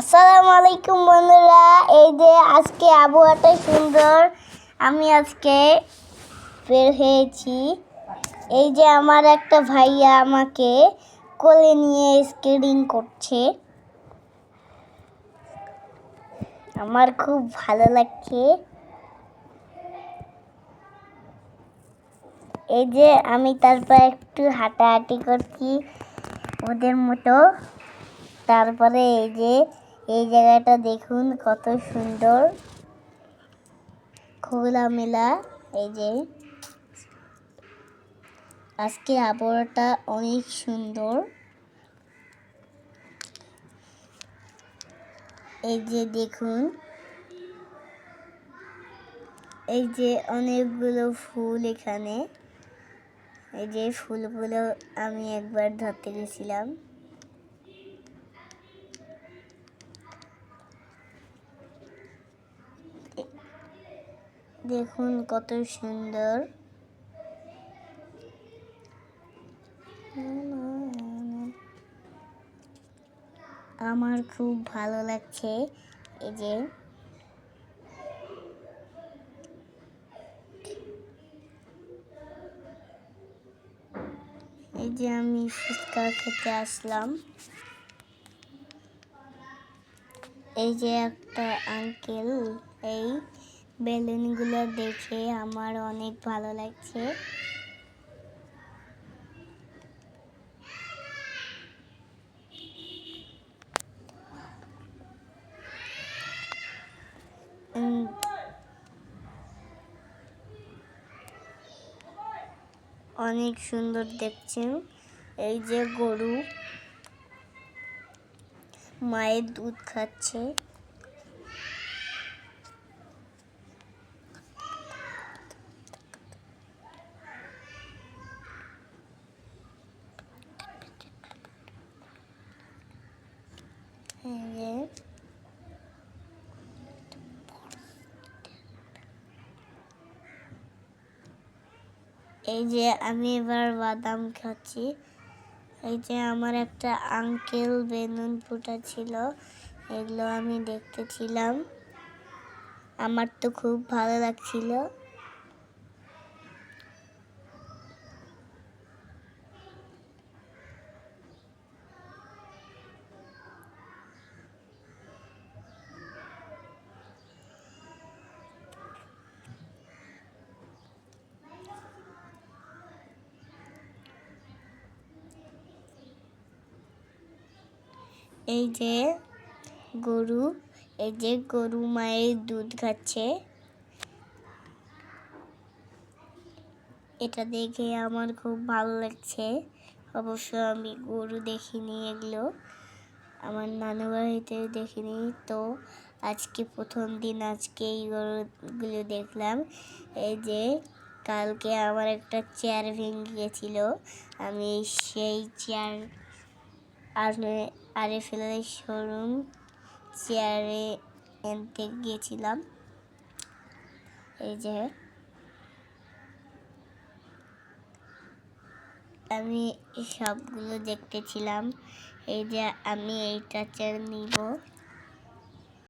আসসালামু আলাইকুম বন্ধুরা। এই যে আজকে আবহাওয়াটা সুন্দর। আমি আজকে বের হয়েছি। এই যে আমার একটা ভাইয়া আমাকে কোলে নিয়ে স্কেটিং করছে। আমার খুব ভালো লাগছে। এই যে আমি তারপর একটু হাঁটাহাঁটি করছি ওদের মতো। তারপরে এই যে এই জায়গাটা দেখুন কত সুন্দর। খোলামেলা, এই যে। আজকে আবহাওয়াটা অনেক সুন্দর। এই যে দেখুন। এই যে অনেকগুলো ফুল এখানে। এই যে ফুলগুলো আমি একবার ধরতে গেছিলাম। দেখুন কত সুন্দর। আমার খুব ভালো লাগছে এই যে। এই যে আমি ফুচকা খেতে আসলাম। এই যে একটা আঙ্কেল এই বেলুনগুলো দেখে আমার অনেক ভালো লাগছে। অনেক সুন্দর দেখছেন। এই যে গরু মায়ের দুধ খাচ্ছে। এই যে আমি এবার বাদাম খাচ্ছি। এই যে আমার একটা আঙ্কেল বেলুন ফুটা ছিল, এগুলো আমি দেখতেছিলাম। আমার তো খুব ভালো লাগছিল। এই যে গরু, এই যে গরু মায়ের দুধ খাচ্ছে। এটা দেখে আমার খুব ভালো লাগছে। অবশ্য আমি গরু দেখিনি এগুলো। আমার নানু বাড়িতে দেখিনি। তো আজকে প্রথম দিন আজকে এই গরুগুলো দেখলাম। এই যে কালকে আমার একটা চেয়ার ভেঙে গেছিল আমি সেই চেয়ার আর ফেলে শোরুম চেয়ারে এনতে গিয়েছিলাম। এই যে। আমি সবগুলো দেখতেছিলাম। এই যে আমি এইটা চেয়ার নিব।